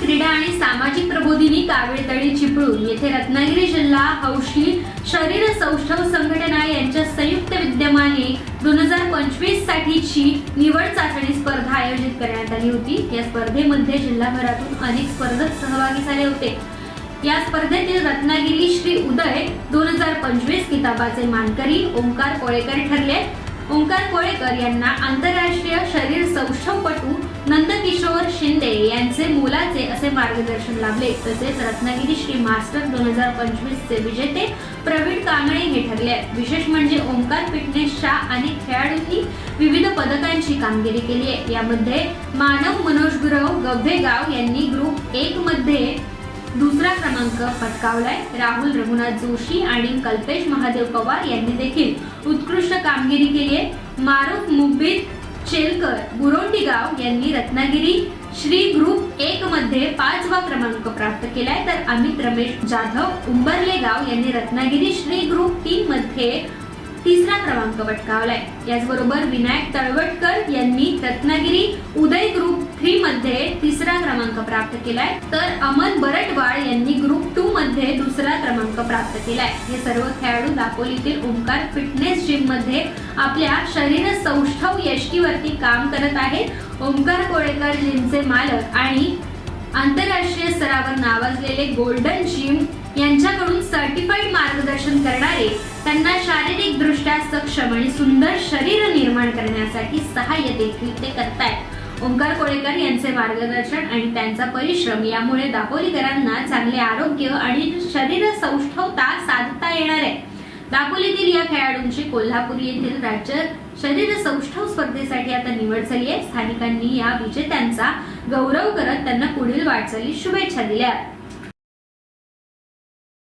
क्रीडा आणि सामाजिक प्रबोधिनी कावेळतळी चिपळूण. येथे रत्नागिरी जिल्हा हौशी शरीर सौष्ठव संघटना यांच्या संयुक्त विद्यमाने दोन हजार पंचवीस साठीची निवड चाचणी स्पर्धा आयोजित करण्यात आली होती. या स्पर्धेमध्ये जिल्हाभरातून अनेक स्पर्धक सहभागी झाले होते. या स्पर्धेतील रत्नागिरी श्री उदय दोन हजार पंचवीस किताबाचे मानकरी ओंकार कोळेकर ठरले. ओंकार कोळेकर यांना आंतरराष्ट्रीय किशोर शिंदे यांचे मोलाचे असे मार्गदर्शन लाभले. तसेच रत्नागिरी श्री मास्टर दोन हजार पंचवीस चे विजेते प्रवीण कांगणे हे ठरले. विशेष म्हणजे ओंकार फिटनेसच्या अनेक खेळाडूंनी विविध पदकांची कामगिरी केली आहे. यामध्ये मानव मनोज गुरव गव्हेगाव यांनी ग्रुप एक मध्ये दुसरा क्रमांक पटकावलाय. राहुल रघुनाथ जोशी आणि कल्पेश महादेव पवार यांनी देखील उत्कृष्ट कामगिरी केली आहे. मारुफ मुब्बीद शेलकर बुरोंडीगाव यांनी रत्नागिरी श्री ग्रुप एक मध्ये पाचवा क्रमांक प्राप्त केलाय. तर अमित रमेश जाधव उंबरले गाव यांनी रत्नागिरी श्री ग्रुप तीन मध्ये तिसरा क्रमांक पटकावलाय. याचबरोबर विनायक तळवटकर यांनी रत्नागिरी उदय ग्रुप थ्री मध्ये तिसरा क्रमांक प्राप्त केलाय. तर अमन बरटवाड यांनी ग्रुप मध्ये दुसरा क्रमांक प्राप्त केलाय. हे सर्व खेळाडू दापोलीतील ओंकार फिटनेस जिममध्ये आपल्या शरीर सौष्ठव यष्टीवरती काम करत आहेत. ओंकार कोळेकर जिमचे मालक आणि आंतरराष्ट्रीय स्तरावर नावाजलेले गोल्डन जिम यांच्याकडून सर्टिफाईड मार्गदर्शन करणारे त्यांना शारीरिक दृष्ट्या सक्षम आणि सुंदर शरीर निर्माण करण्यासाठी सहाय्य देखील ते करतायत. ओंकार कोळेकर यांचे मार्गदर्शन आणि त्यांचा परिश्रम यामुळे दापोलीकरांना चांगले आरोग्य आणि शरीर सौष्ठवता साधता येणार आहे. दापोलीतील या खेळाडूंची कोल्हापूर येथील राज्य शरीर सौष्ठव स्पर्धेसाठी आता निवड झाली आहे. स्थानिकांनी या विजेत्यांचा गौरव करत त्यांना पुढील वाटचालीस शुभेच्छा दिल्या.